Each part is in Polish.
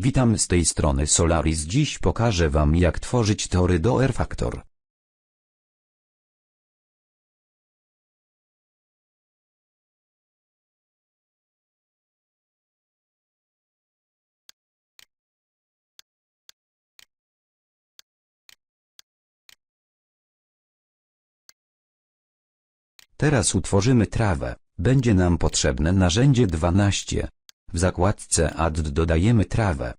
Witam z tej strony Solaris. Dziś pokażę Wam jak tworzyć tory do R-Factor. Teraz utworzymy trawę. Będzie nam potrzebne narzędzie 12. W zakładce Add dodajemy trawę.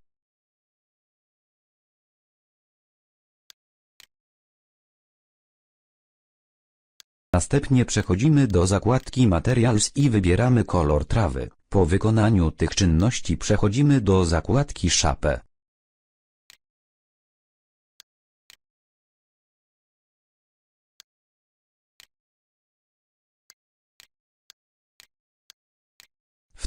Następnie przechodzimy do zakładki Materials i wybieramy kolor trawy. Po wykonaniu tych czynności przechodzimy do zakładki Shape.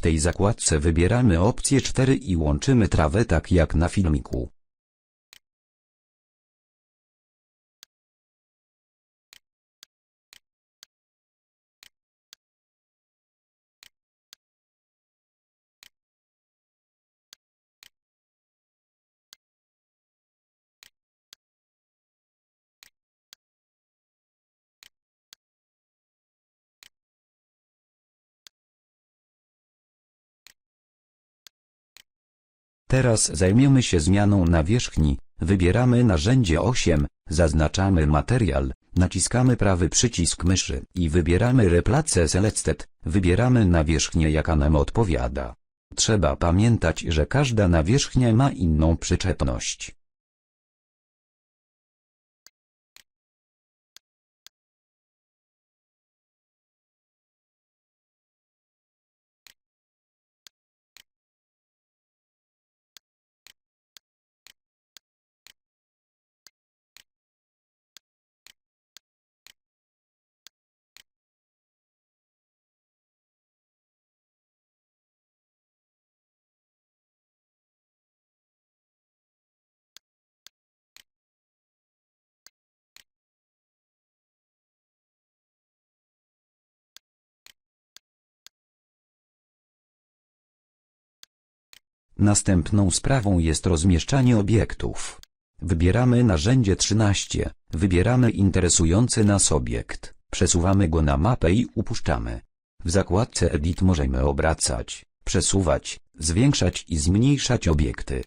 Tej zakładce wybieramy opcję 4 i łączymy trawę tak jak na filmiku. Teraz zajmiemy się zmianą nawierzchni, wybieramy narzędzie 8, zaznaczamy materiał, naciskamy prawy przycisk myszy i wybieramy Replace Selected, wybieramy nawierzchnię jaka nam odpowiada. Trzeba pamiętać, że każda nawierzchnia ma inną przyczepność. Następną sprawą jest rozmieszczanie obiektów. Wybieramy narzędzie 13, wybieramy interesujący nas obiekt, przesuwamy go na mapę i upuszczamy. W zakładce Edit możemy obracać, przesuwać, zwiększać i zmniejszać obiekty.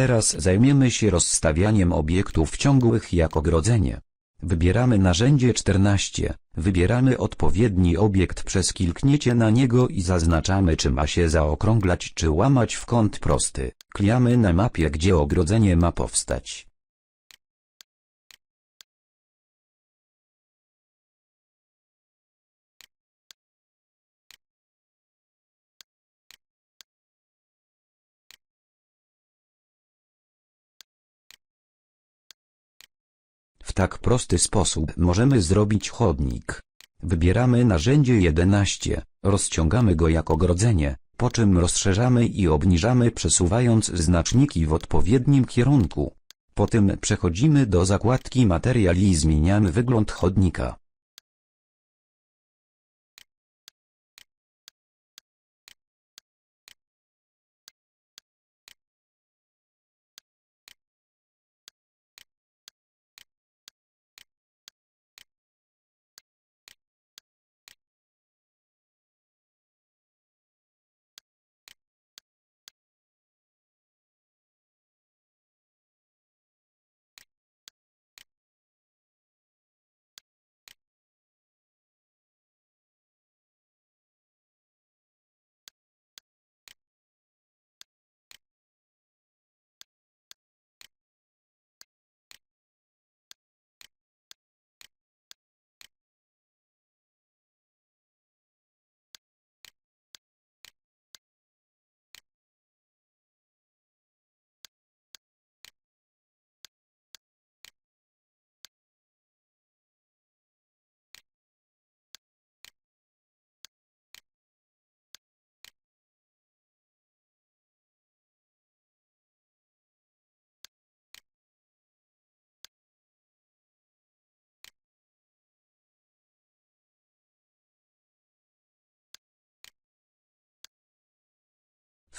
Teraz zajmiemy się rozstawianiem obiektów ciągłych jak ogrodzenie. Wybieramy narzędzie 14, wybieramy odpowiedni obiekt przez kliknięcie na niego i zaznaczamy czy ma się zaokrąglać czy łamać w kąt prosty. Klijamy na mapie gdzie ogrodzenie ma powstać. W tak prosty sposób możemy zrobić chodnik. Wybieramy narzędzie 11, rozciągamy go jak ogrodzenie, po czym rozszerzamy i obniżamy przesuwając znaczniki w odpowiednim kierunku. Potem przechodzimy do zakładki Material i zmieniamy wygląd chodnika.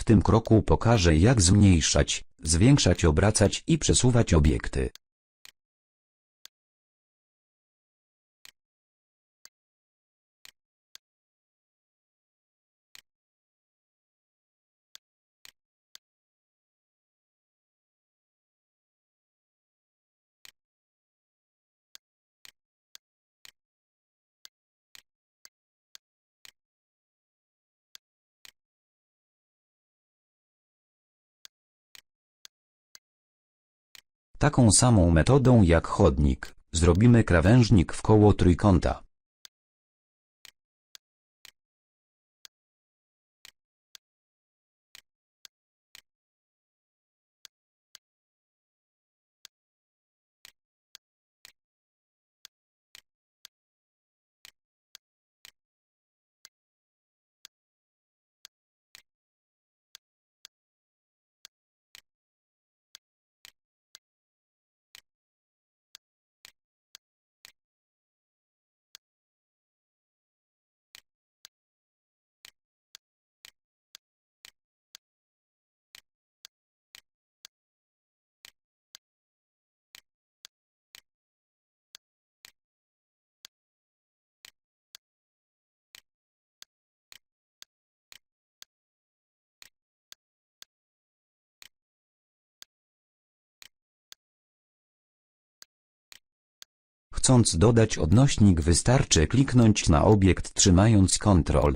W tym kroku pokażę jak zmniejszać, zwiększać, obracać i przesuwać obiekty. Taką samą metodą jak chodnik, zrobimy krawężnik w koło trójkąta. Chcąc dodać odnośnik wystarczy kliknąć na obiekt trzymając Ctrl.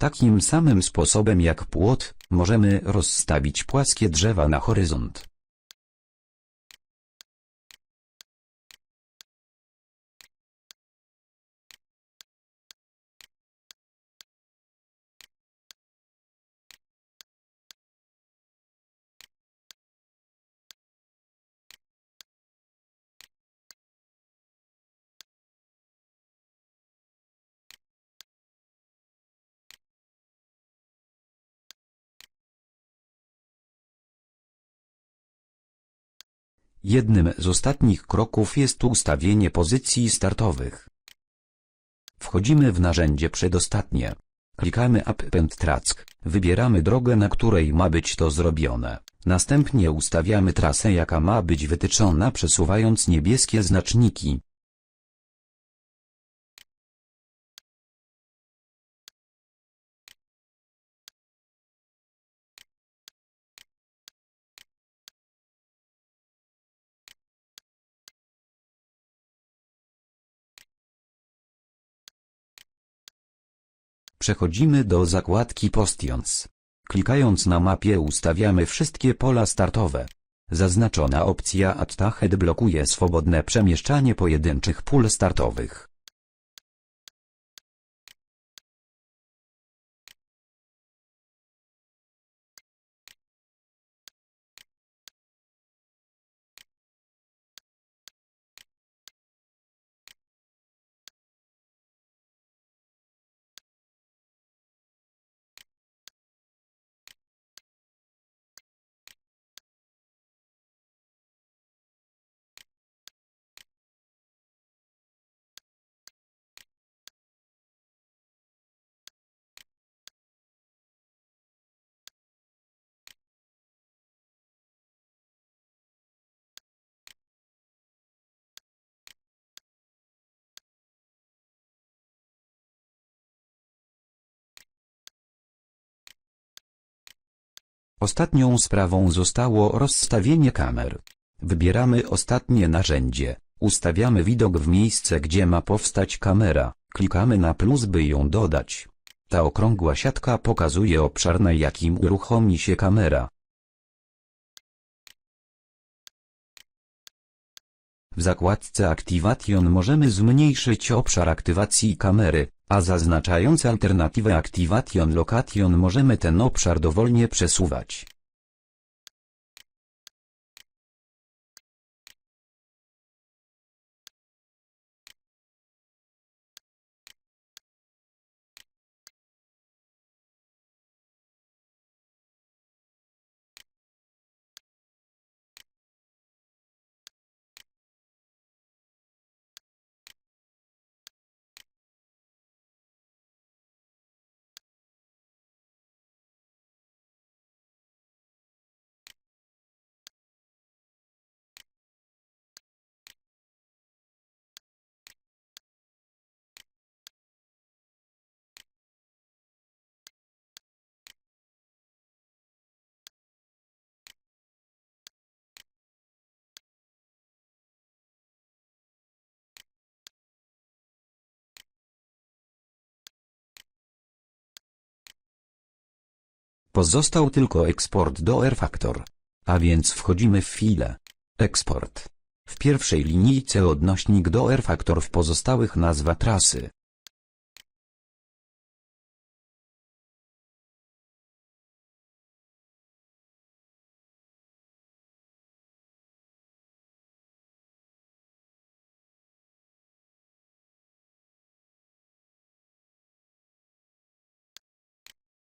Takim samym sposobem jak płot, możemy rozstawić płaskie drzewa na horyzont. Jednym z ostatnich kroków jest ustawienie pozycji startowych. Wchodzimy w narzędzie przedostatnie. Klikamy Append Track, wybieramy drogę na której ma być to zrobione. Następnie ustawiamy trasę jaka ma być wytyczona przesuwając niebieskie znaczniki. Przechodzimy do zakładki Postions. Klikając na mapie ustawiamy wszystkie pola startowe. Zaznaczona opcja Ahead blokuje swobodne przemieszczanie pojedynczych pól startowych. Ostatnią sprawą zostało rozstawienie kamer. Wybieramy ostatnie narzędzie, ustawiamy widok w miejsce gdzie ma powstać kamera, klikamy na plus by ją dodać. Ta okrągła siatka pokazuje obszar na jakim uruchomi się kamera. W zakładce Activation możemy zmniejszyć obszar aktywacji kamery, a zaznaczając alternatywę Activation Location możemy ten obszar dowolnie przesuwać. Pozostał tylko eksport do R-Factor. A więc wchodzimy w filę. Eksport. W pierwszej linijce odnośnik do R-Factor w pozostałych nazwa trasy.